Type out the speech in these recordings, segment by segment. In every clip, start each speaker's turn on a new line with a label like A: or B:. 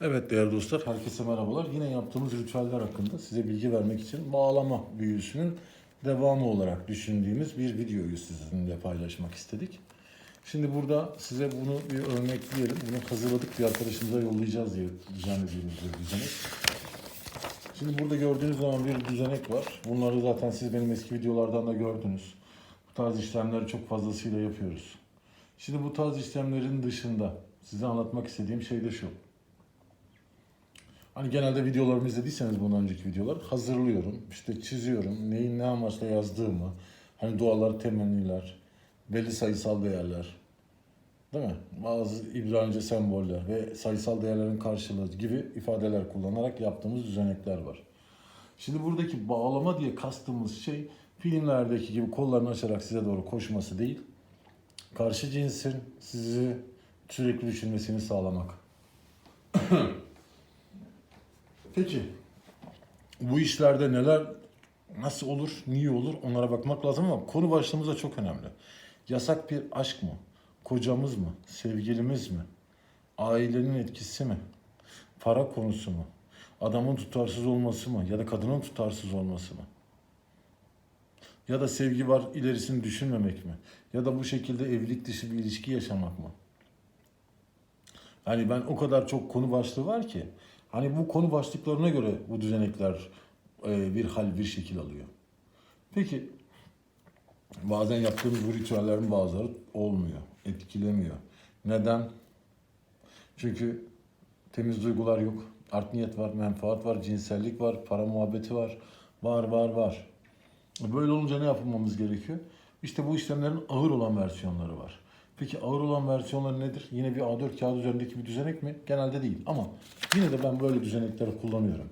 A: Evet değerli dostlar, herkese merhabalar. Yine yaptığımız ritüeller hakkında size bilgi vermek için bağlama büyüsünün devamı olarak düşündüğümüz bir videoyu sizinle paylaşmak istedik. Şimdi burada size bunu bir örnekleyelim. Bunu hazırladık bir arkadaşımıza yollayacağız diye düzenlediğimiz bir düzenek. Şimdi burada gördüğünüz zaman bir düzenek var. Bunları zaten siz benim eski videolardan da gördünüz. Bu tarz işlemleri çok fazlasıyla yapıyoruz. Şimdi bu tarz işlemlerin dışında size anlatmak istediğim şey de şu. Hani genelde videolarımı izlediyseniz bundan önceki videolar hazırlıyorum. işte çiziyorum. Neyin ne amaçla yazdığımı. Hani dualar, temenniler, belli sayısal değerler. Değil mi? Bazı İbranice semboller ve sayısal değerlerin karşılığı gibi ifadeler kullanarak yaptığımız düzenekler var. Şimdi buradaki bağlama diye kastığımız şey filmlerdeki gibi kollarını açarak size doğru koşması değil. Karşı cinsin sizi sürekli düşünmesini sağlamak. Peki bu işlerde neler nasıl olur, niye olur onlara bakmak lazım ama konu başlığımız da çok önemli. Yasak bir aşk mı? Kocamız mı? Sevgilimiz mi? Ailenin etkisi mi? Para konusu mu? Adamın tutarsız olması mı? Ya da kadının tutarsız olması mı? Ya da sevgi var ilerisini düşünmemek mi? Ya da bu şekilde evlilik dışı bir ilişki yaşamak mı? Hani ben o kadar çok konu başlığı var ki hani bu konu başlıklarına göre bu düzenekler e, bir hal bir şekil alıyor. Peki bazen yaptığımız bu ritüellerin bazıları olmuyor, etkilemiyor. Neden? Çünkü temiz duygular yok. Art niyet var, menfaat var, cinsellik var, para muhabbeti var. Var, var, var. Böyle olunca ne yapmamız gerekiyor? İşte bu işlemlerin ağır olan versiyonları var. Peki ağır olan versiyonları nedir? Yine bir A4 kağıt üzerindeki bir düzenek mi? Genelde değil ama yine de ben böyle düzenekleri kullanıyorum.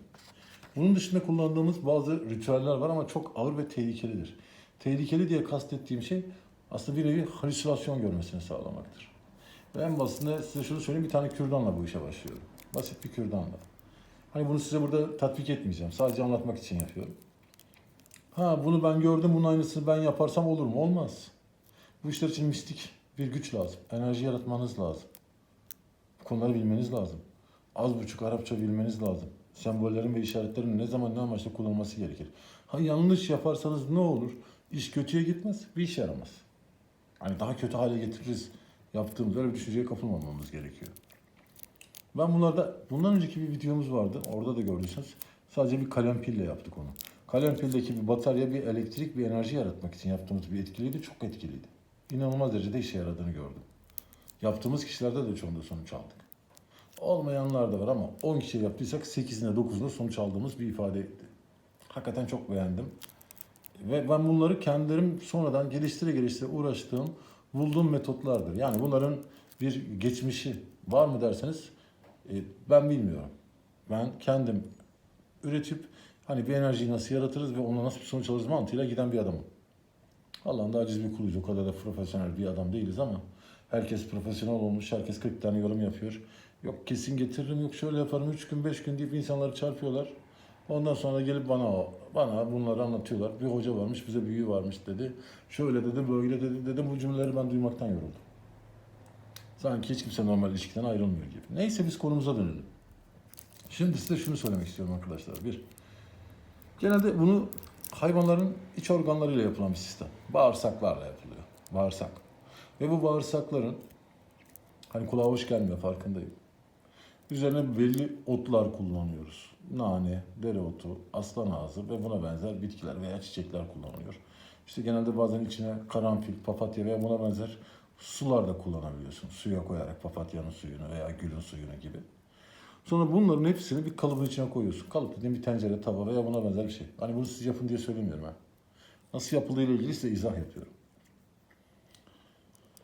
A: Bunun dışında kullandığımız bazı ritüeller var ama çok ağır ve tehlikelidir. Tehlikeli diye kastettiğim şey aslında bir nevi halüsinasyon görmesini sağlamaktır. Ve en basitinde size şunu söyleyeyim bir tane kürdanla bu işe başlıyorum. Basit bir kürdanla. Hani bunu size burada tatbik etmeyeceğim. Sadece anlatmak için yapıyorum. Ha bunu ben gördüm bunun aynısını ben yaparsam olur mu? Olmaz. Bu işler için mistik bir güç lazım. Enerji yaratmanız lazım. Bu konuları bilmeniz lazım. Az buçuk Arapça bilmeniz lazım. Sembollerin ve işaretlerin ne zaman ne amaçla kullanılması gerekir. Ha yanlış yaparsanız ne olur? İş kötüye gitmez, bir işe yaramaz. Hani daha kötü hale getiririz yaptığımız öyle bir düşünceye kapılmamamız gerekiyor. Ben bunlarda, bundan önceki bir videomuz vardı. Orada da gördüyseniz sadece bir kalem pille yaptık onu. Kalem pildeki bir batarya bir elektrik bir enerji yaratmak için yaptığımız bir etkiliydi. Çok etkiliydi. İnanılmaz derecede işe yaradığını gördüm. Yaptığımız kişilerde de çoğunda sonuç aldık. Olmayanlar da var ama 10 kişi yaptıysak 8'ine 9'unda sonuç aldığımız bir ifadeydi. Hakikaten çok beğendim. Ve ben bunları kendilerim sonradan geliştire geliştire uğraştığım, bulduğum metotlardır. Yani bunların bir geçmişi var mı derseniz e, ben bilmiyorum. Ben kendim üretip hani bir enerjiyi nasıl yaratırız ve ona nasıl bir sonuç alırız mantığıyla giden bir adamım. Allah'ın da aciz bir kuluyuz. O kadar da profesyonel bir adam değiliz ama herkes profesyonel olmuş. Herkes 40 tane yorum yapıyor. Yok kesin getiririm, yok şöyle yaparım 3 gün 5 gün deyip insanları çarpıyorlar. Ondan sonra gelip bana bana bunları anlatıyorlar. Bir hoca varmış, bize büyü varmış dedi. Şöyle dedi, böyle dedi. Dedim bu cümleleri ben duymaktan yoruldum. Sanki hiç kimse normal ilişkiden ayrılmıyor gibi. Neyse biz konumuza dönelim. Şimdi size şunu söylemek istiyorum arkadaşlar. Bir, genelde bunu hayvanların iç organlarıyla yapılan bir sistem. Bağırsaklarla yapılıyor. Bağırsak. Ve bu bağırsakların hani kulağa hoş gelmiyor farkındayım. Üzerine belli otlar kullanıyoruz. Nane, dereotu, aslan ağzı ve buna benzer bitkiler veya çiçekler kullanılıyor. İşte genelde bazen içine karanfil, papatya veya buna benzer sular da kullanabiliyorsun. Suya koyarak papatyanın suyunu veya gülün suyunu gibi. Sonra bunların hepsini bir kalıbın içine koyuyorsun. Kalıp dediğim bir tencere, tava veya buna benzer bir şey. Hani bunu siz yapın diye söylemiyorum ben. Nasıl yapıldığı ile ilgili size izah yapıyorum.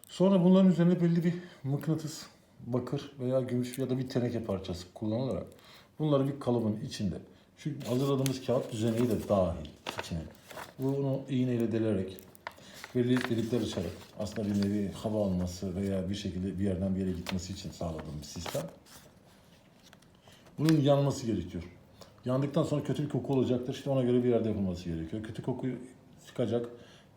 A: Sonra bunların üzerine belli bir mıknatıs, bakır veya gümüş ya da bir teneke parçası kullanılarak bunları bir kalıbın içinde şu hazırladığımız kağıt düzeneği de dahil içine. Bunu iğneyle delerek belli delikler açarak aslında bir nevi hava alması veya bir şekilde bir yerden bir yere gitmesi için sağladığım bir sistem. Bunun yanması gerekiyor. Yandıktan sonra kötü bir koku olacaktır. İşte ona göre bir yerde yapılması gerekiyor. Kötü kokuyu sıkacak,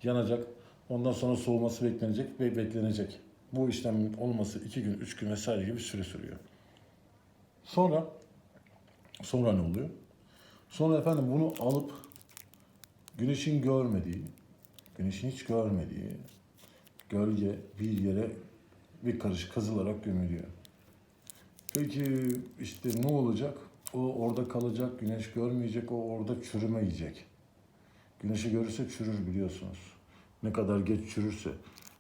A: yanacak. Ondan sonra soğuması beklenecek ve beklenecek. Bu işlemin olması iki gün, üç gün vesaire gibi süre sürüyor. Sonra sonra ne oluyor? Sonra efendim bunu alıp güneşin görmediği, güneşin hiç görmediği gölge bir yere bir karış kazılarak gömülüyor. Peki işte ne olacak? O orada kalacak, güneş görmeyecek, o orada çürüme yiyecek. Güneşi görürse çürür biliyorsunuz. Ne kadar geç çürürse.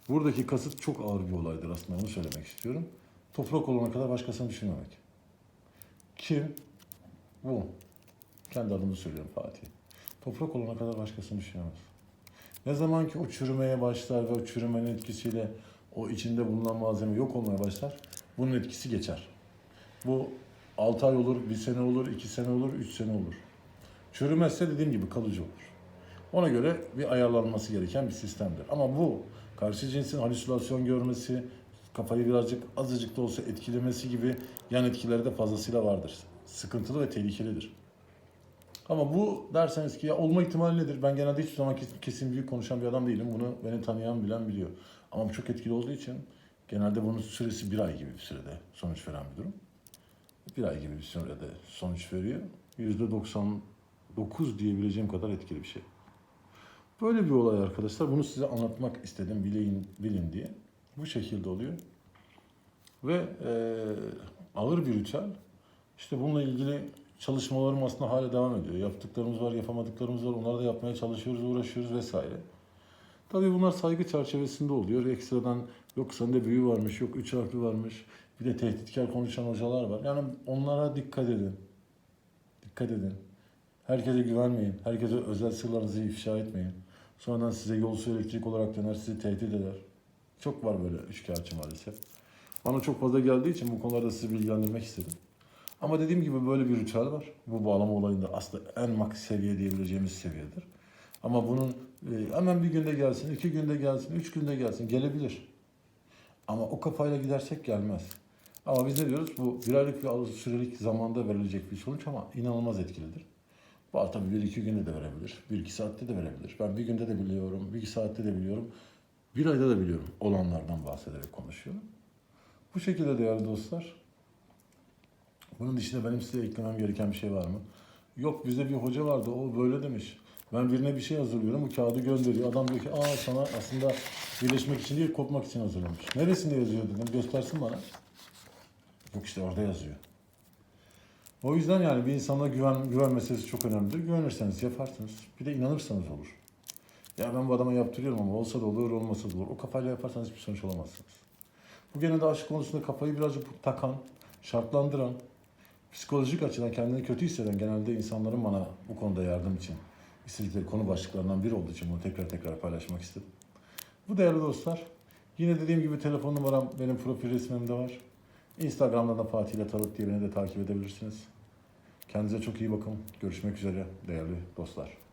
A: Buradaki kasıt çok ağır bir olaydır aslında onu söylemek istiyorum. Toprak olana kadar başkasını düşünmemek. Kim? Bu. Kendi adımı söylüyorum Fatih. Toprak olana kadar başkasını düşünemez. Ne zaman ki o çürümeye başlar ve o çürümenin etkisiyle o içinde bulunan malzeme yok olmaya başlar, bunun etkisi geçer. Bu 6 ay olur, 1 sene olur, 2 sene olur, 3 sene olur. Çürümezse dediğim gibi kalıcı olur. Ona göre bir ayarlanması gereken bir sistemdir. Ama bu karşı cinsin halüsinasyon görmesi, kafayı birazcık azıcık da olsa etkilemesi gibi yan etkileri de fazlasıyla vardır. Sıkıntılı ve tehlikelidir. Ama bu derseniz ki ya olma ihtimali nedir? Ben genelde hiçbir zaman kesin, kesin büyük konuşan bir adam değilim. Bunu beni tanıyan bilen biliyor. Ama bu çok etkili olduğu için genelde bunun süresi bir ay gibi bir sürede sonuç veren bir durum. Bir ay gibi bir sürede sonuç veriyor. Yüzde 99 diyebileceğim kadar etkili bir şey. Böyle bir olay arkadaşlar. Bunu size anlatmak istedim bilin, bilin diye. Bu şekilde oluyor. Ve eee, ağır bir ritüel. İşte bununla ilgili çalışmalarım aslında hala devam ediyor. Yaptıklarımız var, yapamadıklarımız var. Onları da yapmaya çalışıyoruz, uğraşıyoruz vesaire. Tabii bunlar saygı çerçevesinde oluyor. Ekstradan yok sende büyü varmış, yok üç harfli varmış. Bir de tehditkar konuşan hocalar var. Yani onlara dikkat edin. Dikkat edin. Herkese güvenmeyin. Herkese özel sırlarınızı ifşa etmeyin. Sonradan size yolsu elektrik olarak döner, sizi tehdit eder. Çok var böyle üçkağıtçı maalesef. Bana çok fazla geldiği için bu konularda sizi bilgilendirmek istedim. Ama dediğim gibi böyle bir ritüel var. Bu bağlama olayında aslında en max seviye diyebileceğimiz seviyedir. Ama bunun e, hemen bir günde gelsin, iki günde gelsin, üç günde gelsin gelebilir. Ama o kafayla gidersek gelmez. Ama biz ne diyoruz? Bu bir aylık az sürelik zamanda verilecek bir sonuç ama inanılmaz etkilidir. Bu tabii bir iki günde de verebilir. Bir iki saatte de verebilir. Ben bir günde de biliyorum, bir iki saatte de biliyorum. Bir ayda da biliyorum. Olanlardan bahsederek konuşuyorum. Bu şekilde değerli dostlar. Bunun dışında benim size eklemem gereken bir şey var mı? Yok bizde bir hoca vardı o böyle demiş. Ben birine bir şey hazırlıyorum bu kağıdı gönderiyor. Adam diyor ki aa sana aslında birleşmek için değil kopmak için hazırlamış. Neresinde yazıyor dedim göstersin bana. Yok işte orada yazıyor. O yüzden yani bir insana güven, güven meselesi çok önemlidir. Güvenirseniz yaparsınız. Bir de inanırsanız olur. Ya ben bu adama yaptırıyorum ama olsa da olur, olmasa da olur. O kafayla yaparsanız hiçbir sonuç alamazsınız. Bu genelde aşk konusunda kafayı birazcık takan, şartlandıran, psikolojik açıdan kendini kötü hisseden genelde insanların bana bu konuda yardım için istedikleri konu başlıklarından biri olduğu için bunu tekrar tekrar paylaşmak istedim. Bu değerli dostlar, yine dediğim gibi telefon numaram benim profil resmimde var. Instagram'da da Fatih ile Tarot diye beni de takip edebilirsiniz. Kendinize çok iyi bakın. Görüşmek üzere değerli dostlar.